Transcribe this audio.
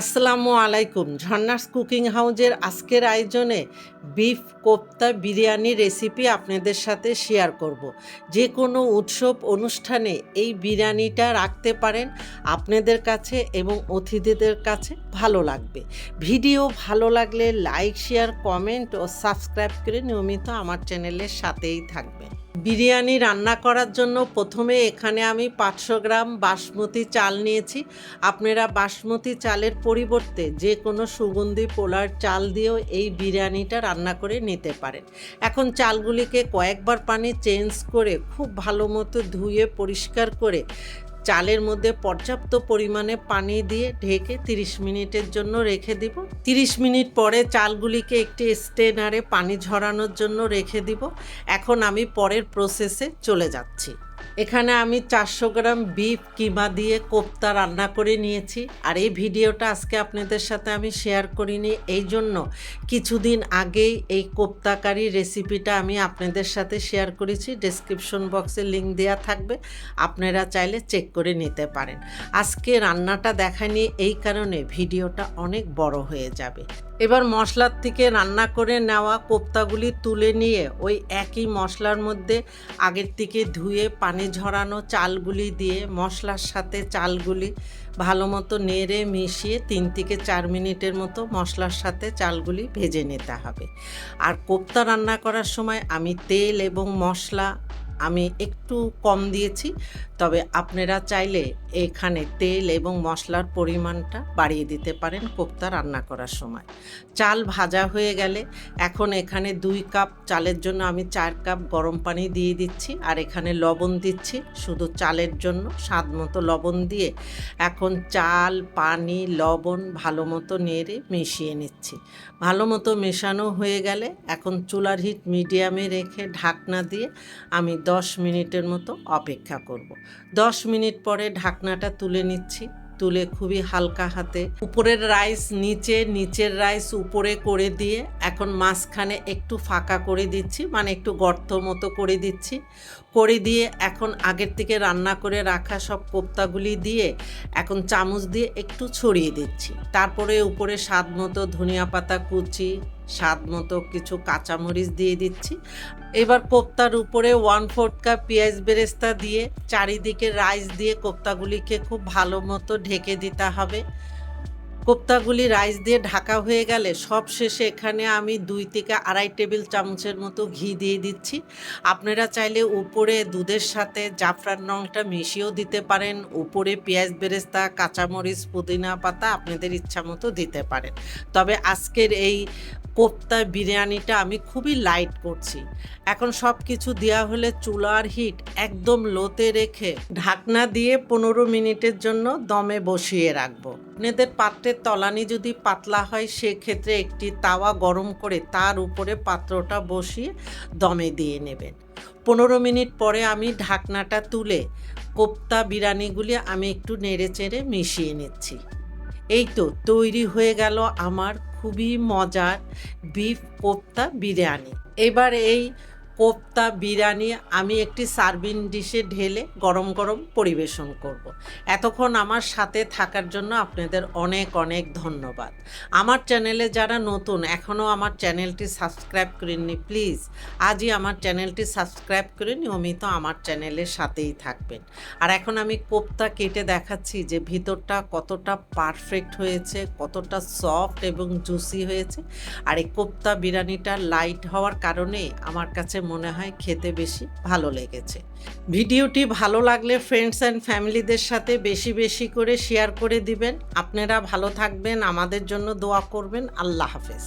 আসসালামু আলাইকুম। ঝর্ণাস কুকিং হাউজের আজকের আয়োজনে বিফ কোপ্তা বিরিয়ানি রেসিপি আপনাদের সাথে শেয়ার করব। যে কোনো উৎসব অনুষ্ঠানে এই বিরিয়ানিটা রাখতে পারেন আপনাদের কাছে এবং অতিথিদের কাছে ভালো লাগবে। ভিডিও ভালো লাগলে লাইক, শেয়ার, কমেন্ট ও সাবস্ক্রাইব করে নিয়মিত আমার চ্যানেলের সাথেই থাকবেন। বিরিয়ানি রান্না করার জন্য প্রথমে এখানে আমি পাঁচশো গ্রাম বাসমতি চাল নিয়েছি। আপনারা বাসমতি চালের পরিবর্তে যে কোনো সুগন্ধি পোলার চাল দিয়েও এই বিরিয়ানিটা রান্না করে নিতে পারেন। এখন চালগুলিকে কয়েকবার পানি চেঞ্জ করে খুব ভালো মতো ধুয়ে পরিষ্কার করে চালের মধ্যে পর্যাপ্ত পরিমাণে পানি দিয়ে ঢেকে 30 মিনিটের জন্য রেখে দিব। 30 মিনিট পরে চালগুলিকে একটি স্টেনারে পানি ঝরানোর জন্য রেখে দিব। এখন আমি পরের প্রসেসে চলে যাচ্ছি। এখানে আমি চারশো গ্রাম বিফ কিমা দিয়ে কোপ্তা রান্না করে নিয়েছি। আর এই ভিডিওটা আজকে আপনাদের সাথে আমি শেয়ার করিনি। এই জন্য কিছুদিন আগেই এই কোপ্তাকারি রেসিপিটা আমি আপনাদের সাথে শেয়ার করেছি। ডেসক্রিপশন বক্সে লিঙ্ক দেওয়া থাকবে। আপনারা চাইলে চেক করে নিতে পারেন। আজকে রান্নাটা দেখানি এই কারণে ভিডিওটা অনেক বড় হয়ে যাবে। এবার মশলার থেকে রান্না করে নেওয়া কোপ্তাগুলি তুলে নিয়ে ওই একই মশলার মধ্যে আগের থেকে ধুয়ে পানি ঝরানো চালগুলি দিয়ে মশলার সাথে চালগুলি ভালো মতো নেড়ে মিশিয়ে তিন থেকে চার মিনিটের মতো মশলার সাথে চালগুলি ভেজে নিতে হবে। আর কোপ্তা রান্না করার সময় আমি তেল এবং মশলা আমি একটু কম দিয়েছি, তবে আপনারা চাইলে এখানে তেল এবং মশলার পরিমাণটা বাড়িয়ে দিতে পারেন কোপ্তা রান্না করার সময়। চাল ভাজা হয়ে গেলে এখন এখানে দুই কাপ চালের জন্য আমি চার কাপ গরম পানি দিয়ে দিচ্ছি, আর এখানে লবণ দিচ্ছি, শুধু চালের জন্য স্বাদ মতো লবণ দিয়ে এখন চাল, পানি, লবণ ভালো মতো নেড়ে মিশিয়ে নিচ্ছি। ভালো মতো মেশানো হয়ে গেলে এখন চুলার হিট মিডিয়ামে রেখে ঢাকনা দিয়ে আমি দশ মিনিটের মতো অপেক্ষা করব। দশ মিনিট পরে ঢাকনাটা তুলে নিচ্ছি তুলে খুবই হালকা হাতে উপরের রাইস নিচে, নিচের রাইস উপরে করে দিয়ে এখন মাঝখানে একটু ফাঁকা করে দিচ্ছি মানে একটু গর্ত মতো করে দিচ্ছি। করে দিয়ে এখন আগের থেকে রান্না করে রাখা সব কোপ্তাগুলি দিয়ে এখন চামচ দিয়ে একটু ছড়িয়ে দিচ্ছি। তারপরে উপরে স্বাদ মতো ধনিয়া পাতা কুচি, স্বাদ মতো কিছু কাঁচামরিচ দিয়ে দিচ্ছি। এবার কোপ্তার উপরে ওয়ান ফোর্থ কাপ পেঁয়াজ বেরেস্তা দিয়ে চারিদিকে রাইস দিয়ে কোপ্তাগুলিকে খুব ভালো মতো ঢেকে দিতে হবে। কোপ্তাগুলি রাইস দিয়ে ঢাকা হয়ে গেলে সব শেষে এখানে আমি দুই থেকে আড়াই টেবিল চামচের মতো ঘি দিয়ে দিচ্ছি। আপনারা চাইলে উপরে দুধের সাথে জাফরান রংটা মিশিয়েও দিতে পারেন। উপরে পেঁয়াজ বেরেস্তা, কাঁচামরিচ, পুদিনা পাতা আপনাদের ইচ্ছা মতো দিতে পারেন। তবে আজকের এই কোপ্তা বিরিয়ানিটা আমি খুবই লাইট করছি। এখন সব কিছু দেওয়া হলে চুলার হিট একদম লোতে রেখে ঢাকনা দিয়ে পনেরো মিনিটের জন্য দমে বসিয়ে রাখব। আপনাদের তলানি যদি পাতলা হয়, সেক্ষেত্রে একটি তাওয়া গরম করে তার উপরে পাত্রটা বসিয়ে দমে দিয়ে নেবেন। পনেরো মিনিট পরে আমি ঢাকনাটা তুলে কোপ্তা বিরিয়ানিগুলি আমি একটু নেড়ে চেড়ে মিশিয়ে নিচ্ছি। এই তো তৈরি হয়ে গেল আমার খুবই মজার বিফ কোপ্তা বিরিয়ানি। এবার এই কোপ্তা বিরিয়ানি আমি একটি সার্ভিং ডিশে ঢেলে গরম গরম পরিবেশন করব। এতক্ষণ আমার সাথে থাকার জন্য আপনাদের অনেক অনেক ধন্যবাদ। আমার চ্যানেলে যারা নতুন এখনও আমার চ্যানেলটি সাবস্ক্রাইব করেননি, প্লিজ আজই আমার চ্যানেলটি সাবস্ক্রাইব করে নিয়মিত আমার চ্যানেলের সাথেই থাকবেন। আর এখন আমি কোপ্তা কেটে দেখাচ্ছি যে ভিতরটা কতটা পারফেক্ট হয়েছে, কতটা সফট এবং জুসি হয়েছে। আর এই কোপ্তা বিরিয়ানিটা লাইট হওয়ার কারণে আমার কাছে মনে হয় খেতে বেশি ভালো লেগেছে। ভিডিওটি ভালো লাগলে ফ্রেন্ডস অ্যান্ড ফ্যামিলিদের সাথে বেশি বেশি করে শেয়ার করে দিবেন। আপনারা ভালো থাকবেন, আমাদের জন্য দোয়া করবেন। আল্লাহ হাফেজ।